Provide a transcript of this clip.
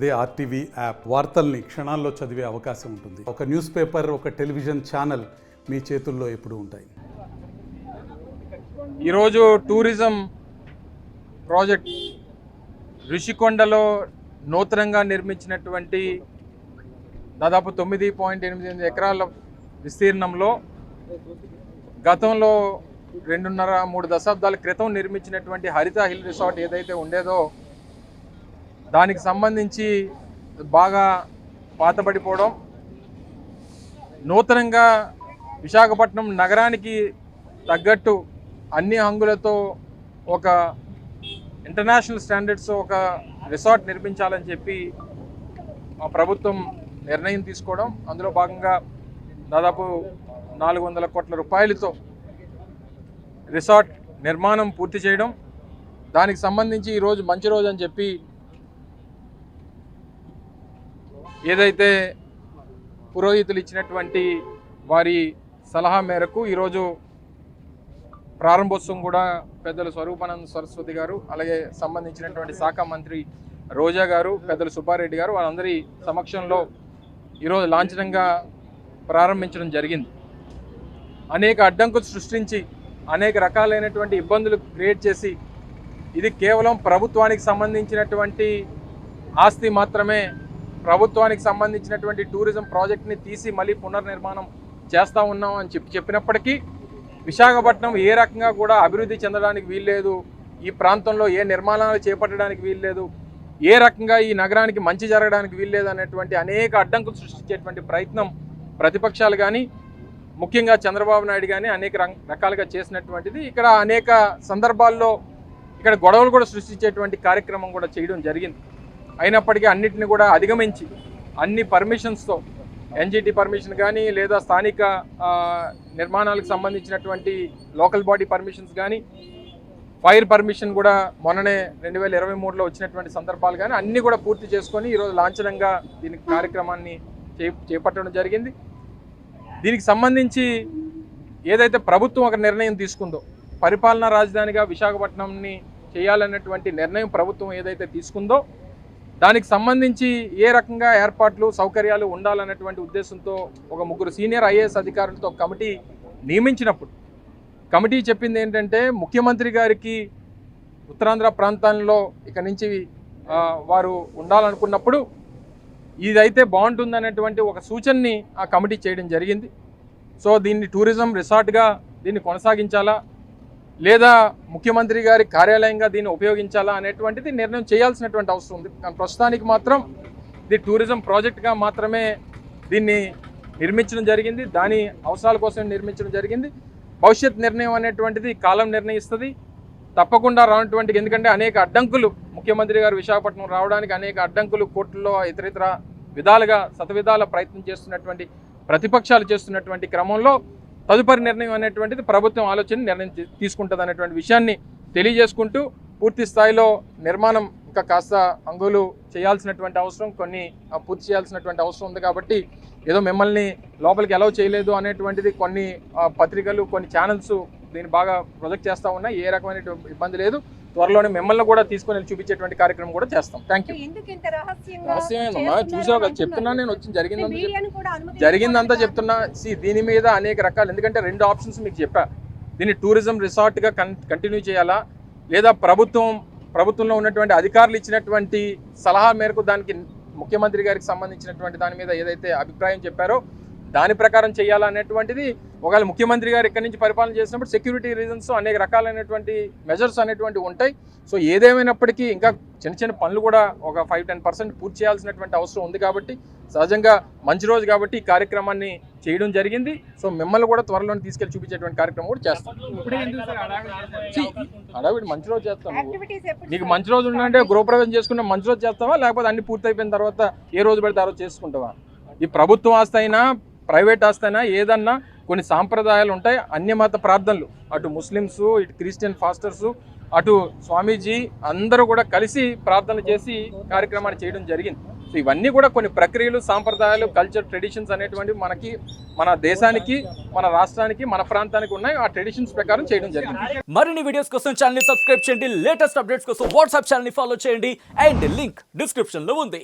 అదే RTV app వార్తల్ని క్షణాల్లో చదివే అవకాశం ఉంటుంది. ఒక న్యూస్ పేపర్ ఒక టెలివిజన్ ఛానల్ మీ చేతుల్లో ఎప్పుడు ఉంటాయి. ఈరోజు టూరిజం ప్రాజెక్ట్ ఋషికొండలో నూతనంగా నిర్మించినటువంటి దాదాపు తొమ్మిది పాయింట్ ఎనిమిది ఎనిమిది ఎకరాల విస్తీర్ణంలో గతంలో రెండున్నర మూడు దశాబ్దాల క్రితం నిర్మించినటువంటి హరిత హిల్ రిసార్ట్ ఏదైతే ఉండేదో దానికి సంబంధించి బాగా పాతబడిపోవడం నూతనంగా విశాఖపట్నం నగరానికి తగ్గట్టు అన్ని హంగులతో ఒక ఇంటర్నేషనల్ స్టాండర్డ్స్ ఒక రిసార్ట్ నిర్మించాలని చెప్పి మా ప్రభుత్వం నిర్ణయం తీసుకోవడం అందులో భాగంగా దాదాపు నాలుగు వందల కోట్ల రూపాయలతో రిసార్ట్ నిర్మాణం పూర్తి చేయడం దానికి సంబంధించి ఈరోజు మంచి రోజు అని చెప్పి ఏదైతే పురోహితులు ఇచ్చినటువంటి వారి సలహా మేరకు ఈరోజు ప్రారంభోత్సవం కూడా పెద్దలు స్వరూపానంద సరస్వతి గారు అలాగే సంబంధించినటువంటి శాఖ మంత్రి రోజా గారు పెద్దలు సుబ్బారెడ్డి గారు వాళ్ళందరి సమక్షంలో ఈరోజు లాంఛనంగా ప్రారంభించడం జరిగింది. అనేక అడ్డంకులు సృష్టించి అనేక రకాలైనటువంటి ఇబ్బందులు క్రియేట్ చేసి ఇది కేవలం ప్రభుత్వానికి సంబంధించినటువంటి ఆస్తి మాత్రమే ప్రభుత్వానికి సంబంధించినటువంటి టూరిజం ప్రాజెక్ట్ని తీసి మళ్ళీ పునర్నిర్మాణం చేస్తూ ఉన్నాం అని చెప్పి చెప్పినప్పటికీ విశాఖపట్నం ఏ రకంగా కూడా అభివృద్ధి చెందడానికి వీల్లేదు. ఈ ప్రాంతంలో ఏ నిర్మాణాలు చేపట్టడానికి వీల్లేదు. ఏ రకంగా ఈ నగరానికి మంచి జరగడానికి వీల్లేదు అనేటువంటి అనేక అడ్డంకులు సృష్టించేటువంటి ప్రయత్నం ప్రతిపక్షాలు కానీ ముఖ్యంగా చంద్రబాబు నాయుడు కానీ అనేక రకాలుగా చేసినటువంటిది. ఇక్కడ అనేక సందర్భాల్లో ఇక్కడ గొడవలు కూడా సృష్టించేటువంటి కార్యక్రమం కూడా చేయడం జరిగింది. అయినప్పటికీ అన్నిటిని కూడా అధిగమించి అన్ని పర్మిషన్స్తో ఎన్జిటి పర్మిషన్ కానీ లేదా స్థానిక నిర్మాణాలకు సంబంధించినటువంటి లోకల్ బాడీ పర్మిషన్స్ కానీ ఫైర్ పర్మిషన్ కూడా మొన్ననే రెండు వేల ఇరవై మూడులో వచ్చినటువంటి సందర్భాలు కానీ అన్నీ కూడా పూర్తి చేసుకొని ఈరోజు లాంఛనంగా దీనికి కార్యక్రమాన్ని చే చేపట్టడం జరిగింది. దీనికి సంబంధించి ఏదైతే ప్రభుత్వం ఒక నిర్ణయం తీసుకుందో పరిపాలనా రాజధానిగా విశాఖపట్నంని చేయాలన్నటువంటి నిర్ణయం ప్రభుత్వం ఏదైతే తీసుకుందో దానికి సంబంధించి ఏ రకంగా ఏర్పాట్లు సౌకర్యాలు ఉండాలన్నటువంటి ఉద్దేశంతో ఒక ముగ్గురు సీనియర్ ఐఏఎస్ అధికారులతో కమిటీ నియమించినప్పుడు కమిటీ చెప్పింది ఏంటంటే ముఖ్యమంత్రి గారికి ఉత్తరాంధ్ర ప్రాంతాల్లో ఇక నుంచి వారు ఉండాలనుకున్నప్పుడు ఇదైతే బాగుంటుందనేటువంటి ఒక సూచనని ఆ కమిటీ చేయడం జరిగింది. సో దీన్ని టూరిజం రిసార్ట్గా దీన్ని కొనసాగించాలా? లేదా ముఖ్యమంత్రి గారి కార్యాలయంగా దీన్ని ఉపయోగించాలా అనేటువంటిది నిర్ణయం చేయాల్సినటువంటి అవసరం ఉంది. కానీ ప్రస్తుతానికి మాత్రం ఇది టూరిజం ప్రాజెక్ట్గా మాత్రమే దీన్ని నిర్మించడం జరిగింది. దాని అవసరాల కోసం నిర్మించడం జరిగింది. భవిష్యత్ నిర్ణయం అనేటువంటిది కాలం నిర్ణయిస్తుంది. తప్పకుండా రానటువంటి ఎందుకంటే అనేక అడ్డంకులు ముఖ్యమంత్రి గారు విశాఖపట్నం రావడానికి అనేక అడ్డంకులు కోర్టుల్లో ఇతరితర విధాలుగా శతవిధాల ప్రయత్నం చేస్తున్నటువంటి ప్రతిపక్షాలు చేస్తున్నటువంటి క్రమంలో తదుపరి నిర్ణయం అనేటువంటిది ప్రభుత్వం ఆలోచన నిర్ణయం తీసుకుంటుంది అనేటువంటి విషయాన్ని తెలియజేసుకుంటూ పూర్తి స్థాయిలో నిర్మాణం ఇంకా కాస్త అంగులు చేయాల్సినటువంటి అవసరం కొన్ని పూర్తి చేయాల్సినటువంటి అవసరం ఉంది కాబట్టి ఏదో మిమ్మల్ని లోపలికి అలౌ చేయలేదు అనేటువంటిది కొన్ని పత్రికలు కొన్ని ఛానల్స్ దీన్ని బాగా ప్రొజెక్ట్ చేస్తూ ఉన్నాయి. ఏ రకమైన ఇబ్బంది లేదు. త్వరలోనే మిమ్మల్ని కూడా తీసుకొని చూపించేటువంటి కార్యక్రమం కూడా చేస్తాం. థ్యాంక్ యూ రహస్యమేనమ్మా చూసావు కదా? చెప్తున్నా నేను వచ్చి జరిగిందంతా జరిగిందంతా చెప్తున్నా. సి దీని మీద అనేక రకాలు ఎందుకంటే రెండు ఆప్షన్స్ మీకు చెప్పా. దీన్ని టూరిజం రిసార్ట్గా కన్ కంటిన్యూ చేయాలా? లేదా ప్రభుత్వం ప్రభుత్వంలో ఉన్నటువంటి అధికారులు ఇచ్చినటువంటి సలహా మేరకు దానికి ముఖ్యమంత్రి గారికి సంబంధించినటువంటి దాని మీద ఏదైతే అభిప్రాయం చెప్పారో దాని ప్రకారం చేయాలా అనేటువంటిది ఒకవేళ ముఖ్యమంత్రి గారు ఇక్కడి నుంచి పరిపాలన చేసినప్పుడు సెక్యూరిటీ రీజన్స్ అనేక రకాలైనటువంటి మెజర్స్ అనేటువంటి ఉంటాయి. సో ఏదేమైనప్పటికీ ఇంకా చిన్న చిన్న పనులు కూడా ఒక ఫైవ్ టెన్ పర్సెంట్ పూర్తి చేయాల్సినటువంటి అవసరం ఉంది కాబట్టి సహజంగా మంచి రోజు కాబట్టి ఈ కార్యక్రమాన్ని చేయడం జరిగింది. సో మిమ్మల్ని కూడా త్వరలో తీసుకెళ్ళి చూపించేటువంటి కార్యక్రమం కూడా చేస్తాం. హడావిడి మంచి రోజు చేస్తాం నీకు మంచి రోజు ఉందంటే గృహప్రవేశం చేసుకున్న మంచి రోజు చేస్తావా? లేకపోతే అన్ని పూర్తి అయిపోయిన తర్వాత ఏ రోజు పెడితే ఆ రోజు చేసుకుంటావా? ఈ ప్రభుత్వం ఆస్తి అయినా ప్రైవేట్ ఆస్తైనా ఏదన్నా కొన్ని సాంప్రదాయాలు ఉంటాయి అన్యమత ప్రార్థనలు. అటు ముస్లిమ్స్ ఇటు క్రిస్టియన్ ఫాస్టర్స్ అటు స్వామీజీ అందరూ కూడా కలిసి ప్రార్థనలు చేసి కార్యక్రమాన్ని చేయడం జరిగింది. సో ఇవన్నీ కూడా కొన్ని ప్రక్రియలు సాంప్రదాయాలు కల్చర్ ట్రెడిషన్స్ అనేటువంటివి మనకి మన దేశానికి మన రాష్ట్రానికి మన ప్రాంతానికి ఉన్నాయి. ఆ ట్రెడిషన్స్ ప్రకారం చేయడం జరిగింది. మరిన్ని వీడియోస్ కోసం ఛానల్ సబ్స్క్రైబ్ చేయండి. లేటెస్ట్ అప్డేట్స్ కోసం వాట్సాప్ ఛానల్ని ఫాలో చేయండి. అండ్ లింక్ డిస్క్రిప్షన్లో ఉంది.